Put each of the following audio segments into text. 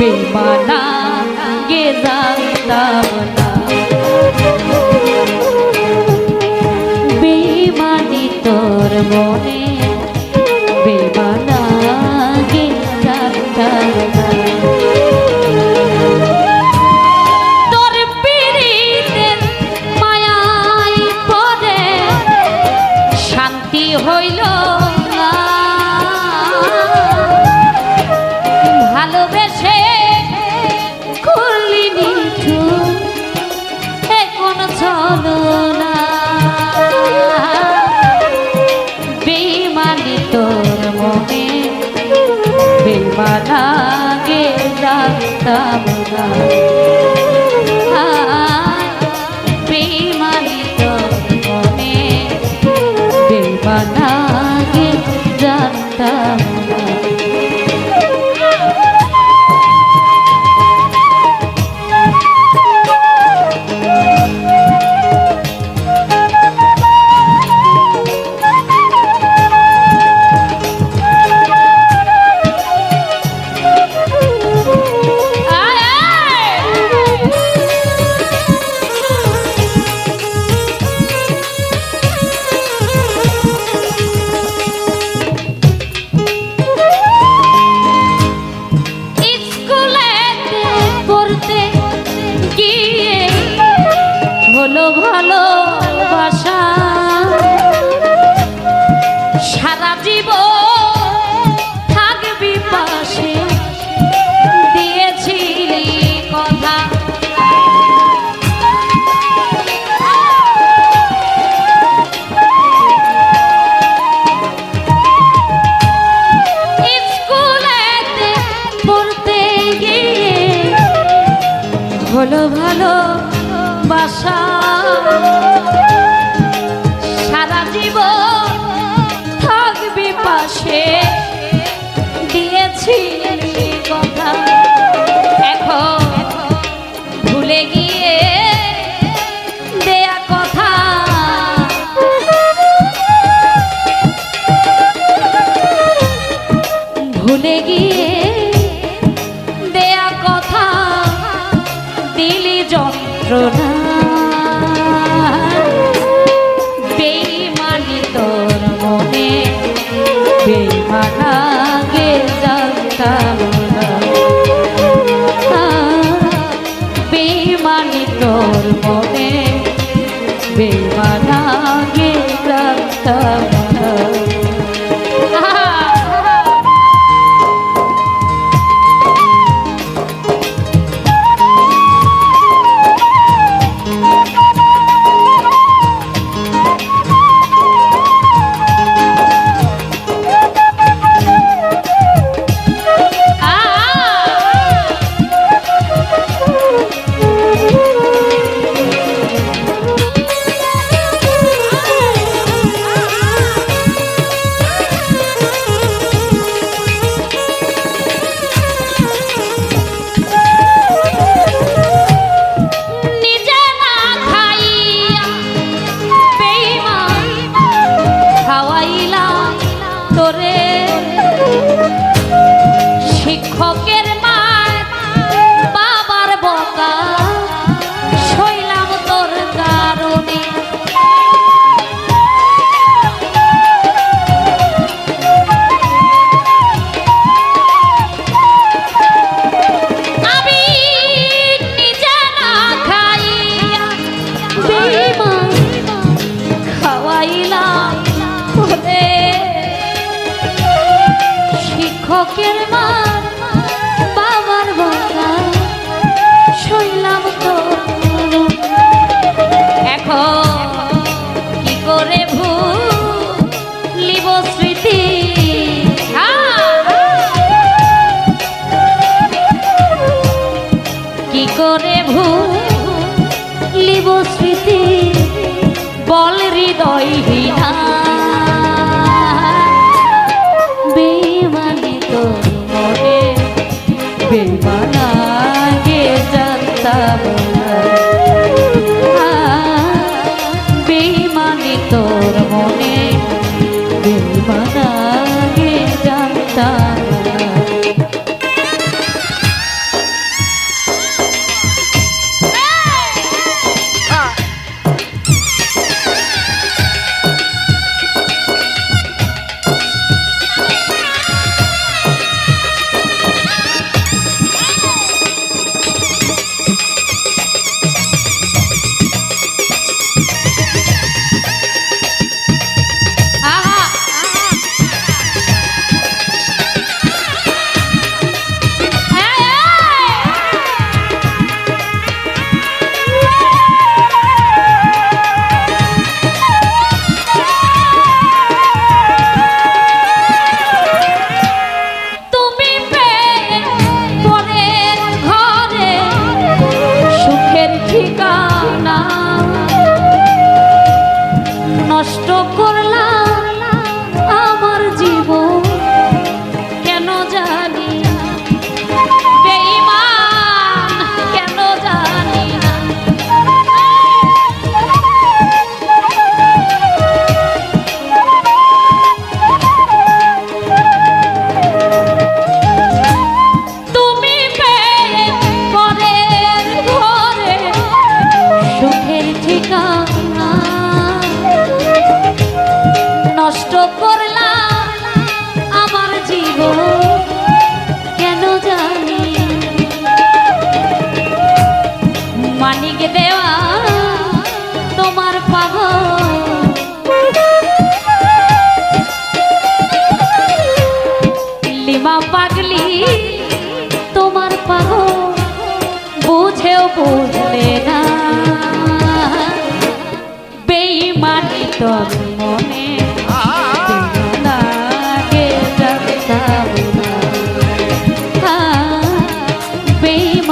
বেমানা গে জানতাম না বেমানি তোর মনে তোর মনে বেমানা বেমানাগে রাখতাম না। முருகா বেমানি তোর মনে বেমানা গে রাখতাম শখের মার, বাবার বকা। শৈলাম তো এখন কি করে ভুলিব স্মৃতি? কি করে ভুলিব স্মৃতি? বল হৃদয় বিধান Morning.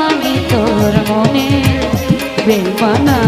আমি তোর মনে বেলপানা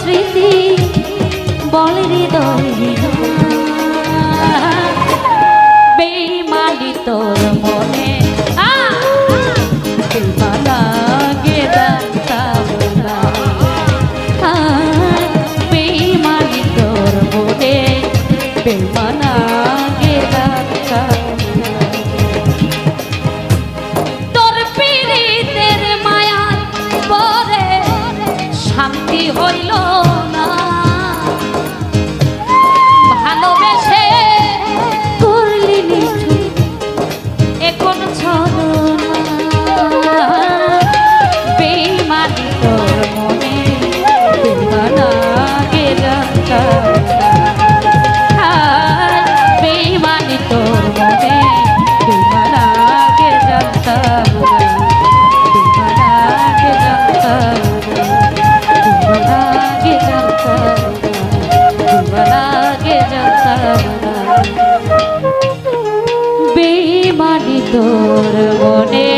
স্মৃতি বলে হৃদয়। তোর মনে